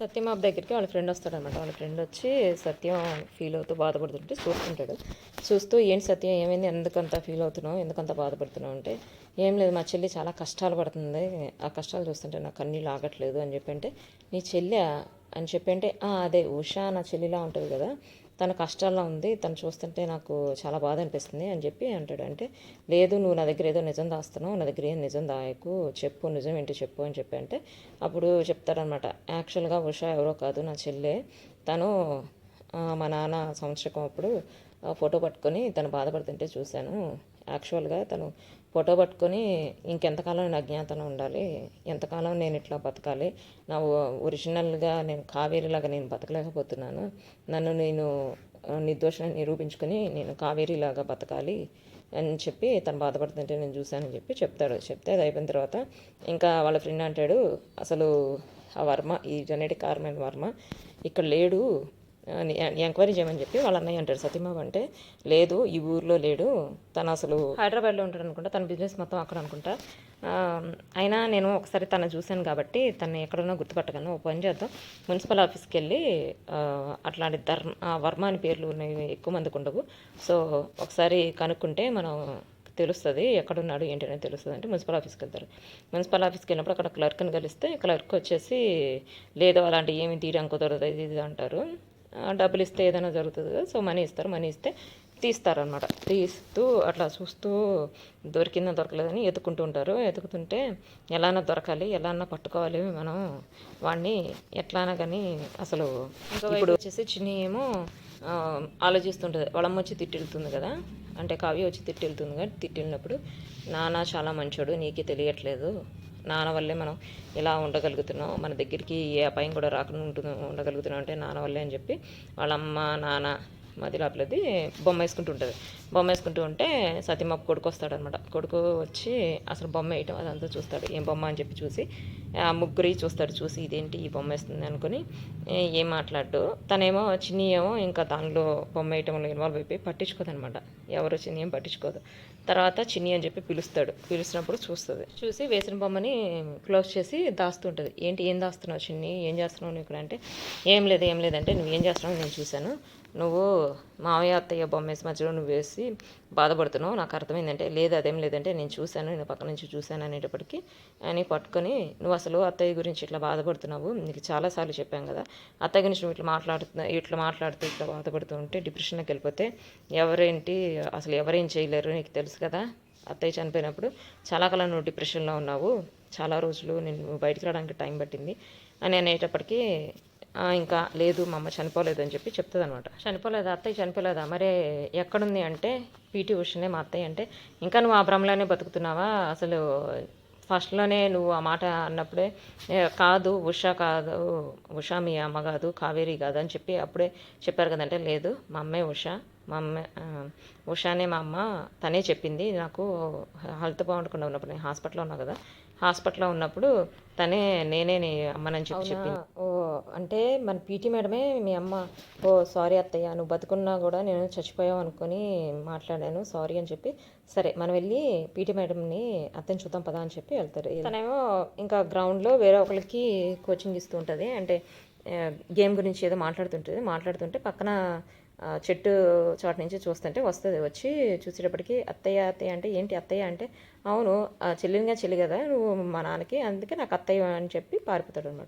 సత్యం బాబు దగ్గరికి వాళ్ళ ఫ్రెండ్ వస్తాడనమాట. వాళ్ళ ఫ్రెండ్ వచ్చి సత్యం ఫీల్ అవుతూ బాధపడుతుంటే చూస్తుంటాడు. చూస్తూ ఏంటి సత్యం? ఏమైంది? ఎందుకంత ఫీల్ అవుతున్నావు? ఎందుకంత బాధపడుతున్నావు? అంటే ఏం లేదు మా చెల్లి చాలా కష్టాలు పడుతుంది. ఆ కష్టాలు చూస్తుంటే నాకు కన్నీళ్ళు ఆగట్లేదు అని చెప్పి అంటే నీ చెల్లి అని చెప్పి అంటే అదే ఉషా నా చెల్లిలా ఉంటుంది కదా. తన కష్టాల్లో ఉంది తను చూస్తుంటే నాకు చాలా బాధ అనిపిస్తుంది అని చెప్పి అంటాడు. అంటే లేదు నువ్వు నా దగ్గర ఏదో నిజం దాస్తున్నావు నా దగ్గర ఏం నిజం దాయకు చెప్పు నిజం ఏంటి చెప్పు అని చెప్పి అంటే అప్పుడు చెప్తాడనమాట. యాక్చువల్గా ఉషా ఎవరో కాదు నా చెల్లె. తను మా నాన్న సంవత్సరం అప్పుడు ఫోటో పట్టుకొని తను బాధపడుతుంటే చూశాను. యాక్చువల్గా తను ఫోటో పట్టుకొని ఇంకెంతకాలం నేను అజ్ఞాతంలో ఉండాలి ఎంతకాలం నేను ఇట్లా బతకాలి నా ఒరిజినల్గా నేను కావేరిలాగా నేను బతకలేకపోతున్నాను నన్ను నేను నిర్దోషణ నిరూపించుకొని నేను కావేరిలాగా బతకాలి అని చెప్పి తను బాధపడుతుంటే నేను చూశానని చెప్పి చెప్తాడు. చెప్తే అది అయిపోయిన తర్వాత ఇంకా వాళ్ళ ఫ్రెండ్ అంటాడు అసలు ఆ వర్మ ఈ జెనెటిక్ కార్మైన వర్మ ఇక్కడ లేడు ఎంక్వైరీ చేయమని చెప్పి వాళ్ళ అన్నయ్య అంటాడు సతీమాబు అంటే లేదు ఈ ఊర్లో లేడు. తను అసలు హైదరాబాద్లో ఉంటాడు అనుకుంటా. తన బిజినెస్ మొత్తం అక్కడ అనుకుంటా. అయినా నేను ఒకసారి తను చూశాను కాబట్టి తను ఎక్కడన్నా గుర్తుపట్టగలను. ఒక పని చేద్దాం. మున్సిపల్ ఆఫీస్కి వెళ్ళి అట్లాంటి ధర్మ ఆ, వర్మ అని పేర్లు ఉన్నాయి ఎక్కువ మందికి ఉండవు. సో ఒకసారి కనుక్కుంటే మనం తెలుస్తుంది ఎక్కడున్నాడు ఏంటి అనేది తెలుస్తుంది అంటే మున్సిపల్ ఆఫీస్కి వెళ్తారు. మున్సిపల్ ఆఫీస్కి వెళ్ళినప్పుడు అక్కడ క్లర్క్ని కలిస్తే క్లర్క్ వచ్చేసి లేదు అలాంటి ఏమి తీయడానికి కుదరదు ఇది ఇది అంటారు. డబ్బులు ఇస్తే ఏదైనా జరుగుతుంది కదా సో మనీ ఇస్తారు మనీ ఇస్తే తీస్తారనమాట తీస్తూ అట్లా చూస్తూ దొరికిందా దొరకలేదని ఎత్తుకుంటూ ఉంటారు. ఎతుకుతుంటే ఎలానా దొరకాలి ఎలానా పట్టుకోవాలి మనం వాడిని ఎట్లానా కానీ అసలు ఇప్పుడు వచ్చేసి చిన్ని ఏమో ఆలోచిస్తుంటుంది. వాళ్ళమ్మ వచ్చి తిట్టెళ్తుంది కదా అంటే కావ్య వచ్చి తిట్టెళ్తుంది కదా తిట్టినప్పుడు నాన్న చాలా మంచోడు నీకే తెలియట్లేదు నాన్న వల్లే మనం ఇలా ఉండగలుగుతున్నాం మన దగ్గరికి ఏ అపాయం కూడా రాకుండా ఉంటున్నాం ఉండగలుగుతున్నాం అంటే నాన్న వల్లే అని చెప్పి వాళ్ళ అమ్మ నాన్న మధ్య లోపలది బొమ్మ వేసుకుంటూ ఉంటుంది బొమ్మ వేసుకుంటూ ఉంటే సత్యమాపు కొడుకు వస్తాడనమాట కొడుకు వచ్చి అసలు బొమ్మ వేయటం అదంతా చూస్తాడు. ఏం బొమ్మ అని చెప్పి చూసి ఆ ముగ్గురి చూస్తాడు చూసి ఇదేంటి ఈ బొమ్మ వేస్తుంది అనుకుని ఏం మాట్లాడు తనేమో చిన్ని ఏమో ఇంకా దానిలో బొమ్మ వేయటంలో ఇన్వాల్వ్ అయిపోయి పట్టించుకోదనమాట ఎవరు చిన్ని ఏం పట్టించుకోదు. తర్వాత చిన్ని అని చెప్పి పిలుస్తాడు. పిలిచినప్పుడు చూస్తుంది. చూసి వేసిన బొమ్మని క్లోజ్ చేసి దాస్తుంటుంది. ఏంటి ఏం దాస్తున్నావు చిన్ని? ఏం చేస్తున్నావు నువ్వు ఇక్కడ అంటే? ఏం లేదు ఏం లేదంటే నువ్వు ఏం చేస్తున్నావు నేను చూశాను. నువ్వు మావయ్య అత్తయ్య బొమ్మ వేసి మధ్యలో నువ్వు వేసి బాధపడుతున్నావు. నాకు అర్థమైందంటే లేదు అదేం లేదంటే నేను చూశాను నేను పక్క నుంచి చూశాను అనేటప్పటికీ అని పట్టుకొని నువ్వు అసలు అత్తయ్య గురించి ఇట్లా బాధపడుతున్నావు? నీకు చాలాసార్లు చెప్పాం కదా. అత్తయ్య గురించి నువ్వు ఇట్లా మాట్లాడుతున్నా ఇట్లా మాట్లాడుతూ ఇట్లా బాధపడుతూ ఉంటే డిప్రెషన్లోకి వెళ్ళిపోతే ఎవరేంటి అసలు ఎవరేం చేయలేరు నీకు తెలుసు కదా. అత్తయ్య చనిపోయినప్పుడు చాలా కాలం నువ్వు డిప్రెషన్లో ఉన్నావు చాలా రోజులు నేను బయటికి రావడానికి టైం పట్టింది అని అనేటప్పటికీ ఇంకా లేదు మా అమ్మ చనిపోలేదు అని చెప్పి చెప్తుంది అనమాట చనిపోలేదా అత్తయ్య? చనిపోలేదా? మరే ఎక్కడుంది అంటే పీటీ ఉషనే మా అత్తయ్య అంటే ఇంకా నువ్వు ఆ భ్రమలోనే బతుకుతున్నావా? అసలు ఫస్ట్లోనే నువ్వు ఆ మాట అన్నప్పుడే "ఏ, కాదు ఉషా కాదు ఉషా మీ అమ్మ కాదు కావేరి కాదు అని చెప్పి అప్పుడే చెప్పారు కదంటే లేదు మా అమ్మే ఉషా మా అమ్మ ఉషానే మా అమ్మ తనే చెప్పింది. నాకు హెల్త్ బాగుండకుండా ఉన్నప్పుడు నేను హాస్పిటల్లో ఉన్నా కదా హాస్పిటల్లో ఉన్నప్పుడు తనే నేనే నీ అమ్మనని చెప్పి చెప్పింది. ఓ అంటే మన పీటీ మేడమే మీ అమ్మ ఓ సారీ అత్తయ్య నువ్వు బతుకున్నా కూడా నేను చచ్చిపోయావు అనుకొని మాట్లాడాను. సారీ అని చెప్పి సరే మనం వెళ్ళి పీటీ మేడంని అత్తని చూద్దాం పదా అని చెప్పి వెళ్తారు. తనేమో ఇంకా గ్రౌండ్లో వేరే ఒకరికి కోచింగ్ ఇస్తూ ఉంటుంది అంటే గేమ్ గురించి ఏదో మాట్లాడుతుంటుంది. మాట్లాడుతుంటే పక్కన చెట్టు చోట నుంచి చూస్తుంటే వస్తుంది. వచ్చి చూసేటప్పటికి అత్తయ్య అత్తయ్య అంటే ఏంటి? అత్తయ్య అంటే అవును చెల్లినిగా చెల్లి కదా నువ్వు మా నాన్నకి అందుకే నాకు అత్తయ్య అని చెప్పి పారిపోతాడు అనమాట